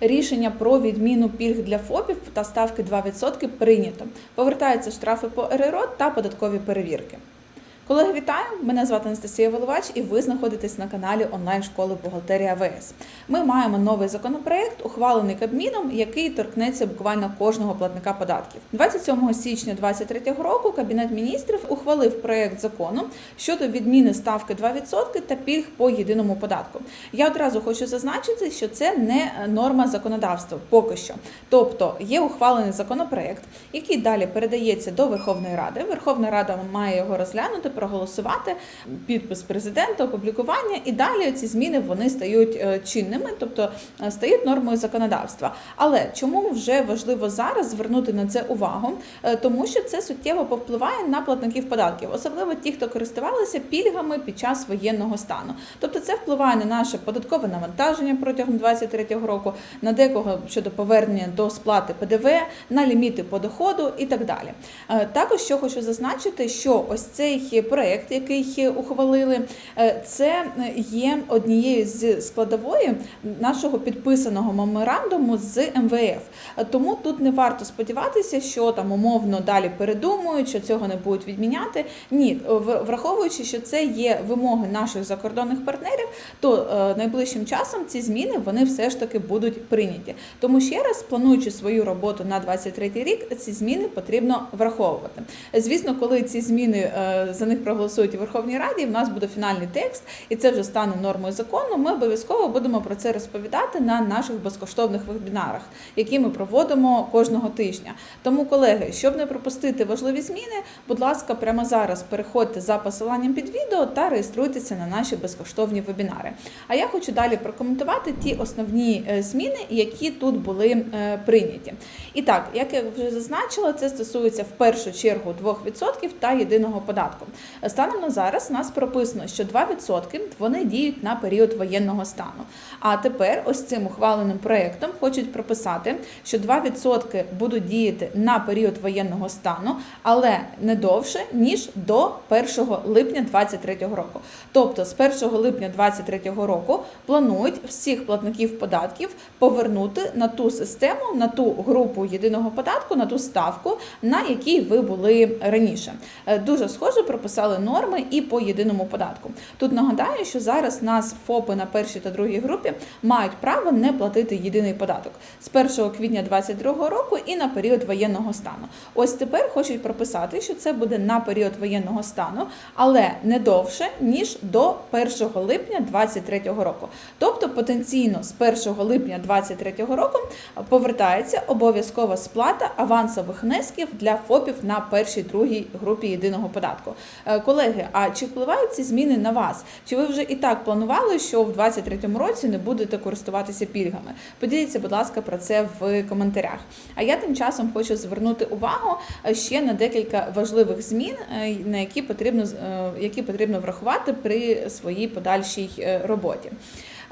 Рішення про відміну пільг для ФОПів та ставки 2% прийнято. Повертаються штрафи по РРО та податкові перевірки. Колеги, вітаю! Мене звати Анастасія Воловач, і ви знаходитесь на каналі онлайн-школи Бухгалтерія ВС. Ми маємо новий законопроект, ухвалений Кабміном, який торкнеться буквально кожного платника податків. 27 січня 2023 року Кабінет міністрів ухвалив проект закону щодо відміни ставки 2% та пільг по єдиному податку. Я одразу хочу зазначити, що це не норма законодавства поки що. Тобто є ухвалений законопроект, який далі передається до Верховної Ради. Верховна Рада має його розглянути, проголосувати, підпис президента, опублікування, і далі ці зміни вони стають е, чинними, тобто е, стають нормою законодавства. Але чому вже важливо зараз звернути на це увагу? Е, Тому що це суттєво повпливає на платників податків, особливо ті, хто користувалися пільгами під час воєнного стану. Тобто це впливає на наше податкове навантаження протягом 2023 року, на декого щодо повернення до сплати ПДВ, на ліміти по доходу і так далі. Також що хочу зазначити, що ось цей проект, який ухвалили, е, це є однією з складової нашого підписаного меморандуму з МВФ. Е, Тому тут не варто сподіватися, що там умовно далі передумують, що цього не будуть відміняти. Ні, враховуючи, що це є вимоги наших закордонних партнерів, то е, найближчим часом ці зміни вони все ж таки будуть прийняті. Тому ще раз, плануючи свою роботу на 23 рік, ці зміни потрібно враховувати. Звісно, коли ці зміни е, за них проголосують у Верховній Раді, в нас буде фінальний текст, і це вже стане нормою закону. Ми обов'язково будемо про це розповідати на наших безкоштовних вебінарах, які ми проводимо кожного тижня. Тому, колеги, щоб не пропустити важливі зміни, будь ласка, прямо зараз переходьте за посиланням під відео та реєструйтеся на наші безкоштовні вебінари. А я хочу далі прокоментувати ті основні е, зміни, які тут були е, прийняті. І так, як я вже зазначила, це стосується в першу чергу 2% та єдиного податку. Станом на зараз у нас прописано, що 2% вони діють на період воєнного стану. А тепер ось цим ухваленим проектом хочуть прописати, що 2% будуть діяти на період воєнного стану, але не довше ніж до 1 липня 2023 року. Тобто з 1 липня 2023 року планують всіх платників податків повернути на ту систему, на ту групу єдиного податку, на ту ставку, на якій ви були раніше. Е, Дуже схоже прописали норми і по єдиному податку. Тут нагадаю, що зараз нас ФОПи на першій та другій групі мають право не платити єдиний податок з 1 квітня 2022 року і на період воєнного стану. Ось тепер хочуть прописати, що це буде на період воєнного стану, але не довше ніж до 1 липня 2023 року. Тобто потенційно з 1 липня 2023 року повертається обов'язкова сплата авансових внесків для ФОПів на першій другій групі єдиного податку. Е, Колеги, а чи впливають ці зміни на вас? Чи ви вже і так планували, що в 2023 році не будете користуватися пільгами? Поділіться, будь ласка, про це в коментарях. А я тим часом хочу звернути увагу е, ще на декілька важливих змін, е, на які потрібно які потрібно врахувати при своїй подальшій роботі.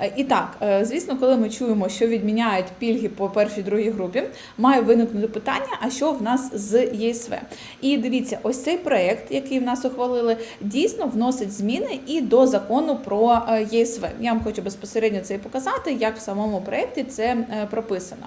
Е, І так, е, звісно, коли ми чуємо, що відміняють пільги по першій другій групі, має виникнути питання: а що в нас з ЄСВ? І дивіться, ось цей проект, який в нас ухвалили, дійсно вносить зміни і до закону про е, ЄСВ. Я вам хочу безпосередньо це і показати, як в самому проєкті це прописано.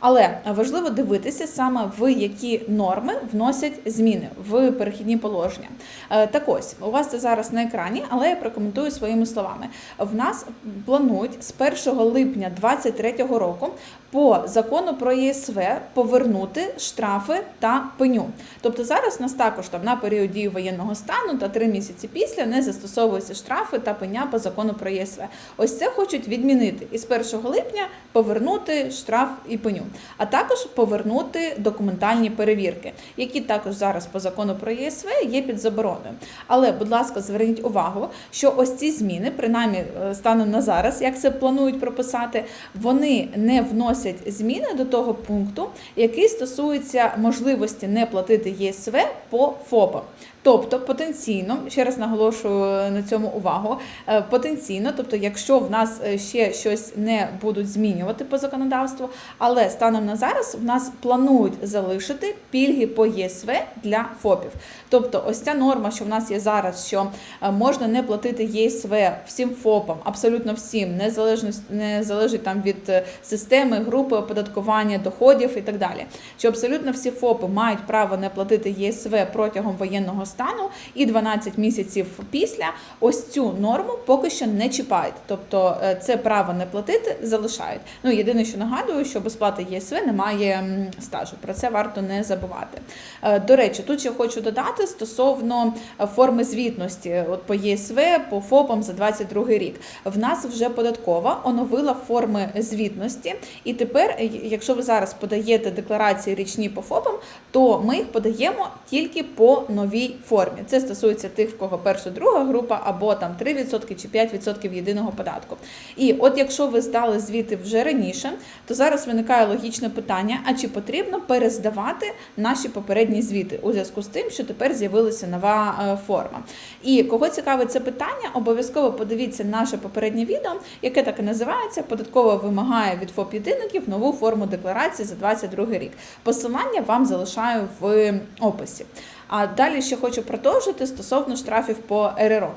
Але важливо дивитися саме в які норми вносять зміни в перехідні положення. Е, Так ось у вас це зараз на екрані, але я прокоментую своїми словами. В нас планують з 1 липня 2023 року по закону про ЄСВ повернути штрафи та пеню. Тобто зараз нас також там на період дії воєнного стану та три місяці після не застосовуються штрафи та пеня по закону про ЄСВ. Ось це хочуть відмінити і з 1 липня повернути штраф і пеню, а також повернути документальні перевірки, які також зараз по закону про ЄСВ є під забороною. Але, будь ласка, зверніть увагу, що ось ці зміни, принаймні е, станом на зараз, як це планують прописати, вони не вносять зміни до того пункту, який стосується можливості не платити ЄСВ по ФОПам. Тобто потенційно, ще раз наголошую на цьому увагу, е, потенційно, тобто, якщо в нас е, ще щось не будуть змінювати по законодавству, але станом на зараз в нас планують залишити пільги по ЄСВ для ФОПів. Тобто, ось ця норма, що в нас є зараз, що е, можна не платити ЄСВ всім ФОПам, абсолютно всім, незалежно не залежить там від системи, групи оподаткування доходів і так далі. Що абсолютно всі ФОПи мають право не платити ЄСВ протягом воєнного стану і 12 місяців після. Ось цю норму поки що не чіпають. Тобто е, це право не платити залишають. Ну єдине, що нагадую, що без плати ЄСВ немає стажу. Про це варто не забувати. Е, До речі, тут ще хочу додати стосовно е, форми звітності, от по ЄСВ, по ФОПам за 22 рік. В нас вже податкова оновила форми звітності, і тепер, якщо ви зараз подаєте декларації річні по ФОПам, то ми їх подаємо тільки по новій формі. Це стосується тих, в кого перша друга група, або там 3% чи 5% єдиного податку. І от якщо ви здали звіти вже раніше, то зараз виникає логічне питання: а чи потрібно перездавати наші попередні звіти у зв'язку з тим, що тепер з'явилася нова е, форма? І кого цікавить це питання, обов'язково подивіться наше попереднє відео, яке так і називається Податково вимагає від ФОП єдиників нову форму декларації за 22 рік. Посилання вам залишаю в описі. А далі ще хочу продовжити стосовно штрафів по РРО.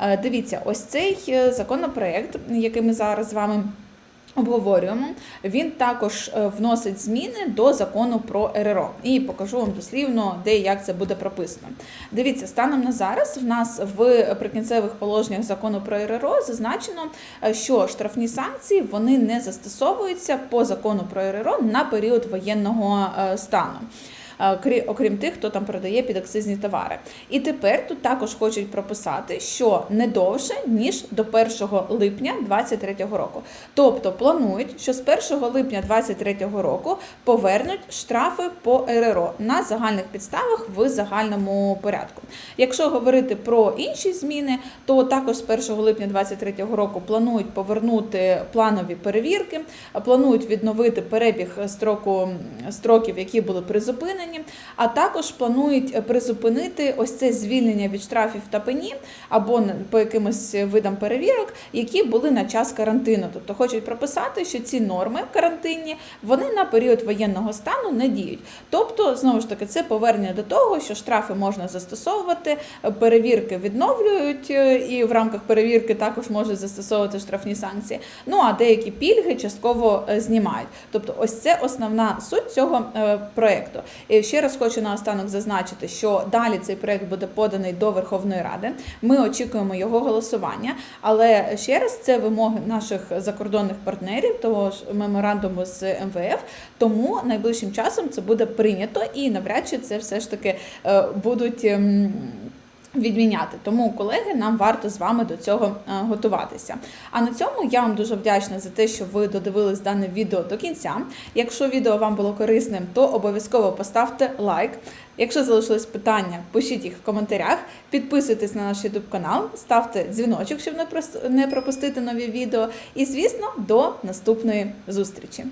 Е, Дивіться, ось цей е, законопроект, який ми зараз з вами. Обговорюємо, він також е, вносить зміни до закону про РРО. І покажу вам дослівно, де і як це буде прописано. Дивіться, станом на зараз в нас в прикінцевих положеннях закону про РРО зазначено, що штрафні санкції вони не застосовуються по закону про РРО на період воєнного стану. Е, крі- окрім тих, хто там продає підакцизні товари. І тепер тут також хочуть прописати, що не довше ніж до 1 липня 2023 року. Тобто планують, що з 1 липня 2023 року повернуть штрафи по РРО на загальних підставах в загальному порядку. Якщо говорити про інші зміни, то також з 1 липня 2023 року планують повернути планові перевірки, планують відновити перебіг строку строків, які були призупинені, а також планують е, призупинити ось це звільнення від штрафів та пені або по якимось видам перевірок, які були на час карантину. Тобто хочуть прописати, що ці норми карантинні вони на період воєнного стану не діють. Тобто, знову ж таки, це повернення до того, що штрафи можна застосовувати, е, перевірки відновлюють, е, і в рамках перевірки також можуть застосовувати штрафні санкції. Ну а деякі пільги частково знімають. Тобто, ось це основна суть цього проекту. Ще раз хочу наостанок зазначити, що далі цей проект буде поданий до Верховної Ради. Ми очікуємо його голосування, але ще раз це вимоги наших закордонних партнерів, того ж меморандуму з МВФ. Тому найближчим часом це буде прийнято і навряд чи це все ж таки е, будуть. Відміняти тому, колеги, нам варто з вами до цього е, готуватися. А на цьому я вам дуже вдячна за те, що ви додивились дане відео до кінця. Якщо відео вам було корисним, то обов'язково поставте лайк. Якщо залишились питання, пишіть їх в коментарях, підписуйтесь на наш YouTube канал, ставте дзвіночок, щоб не пропустити нові відео. І, звісно, до наступної зустрічі.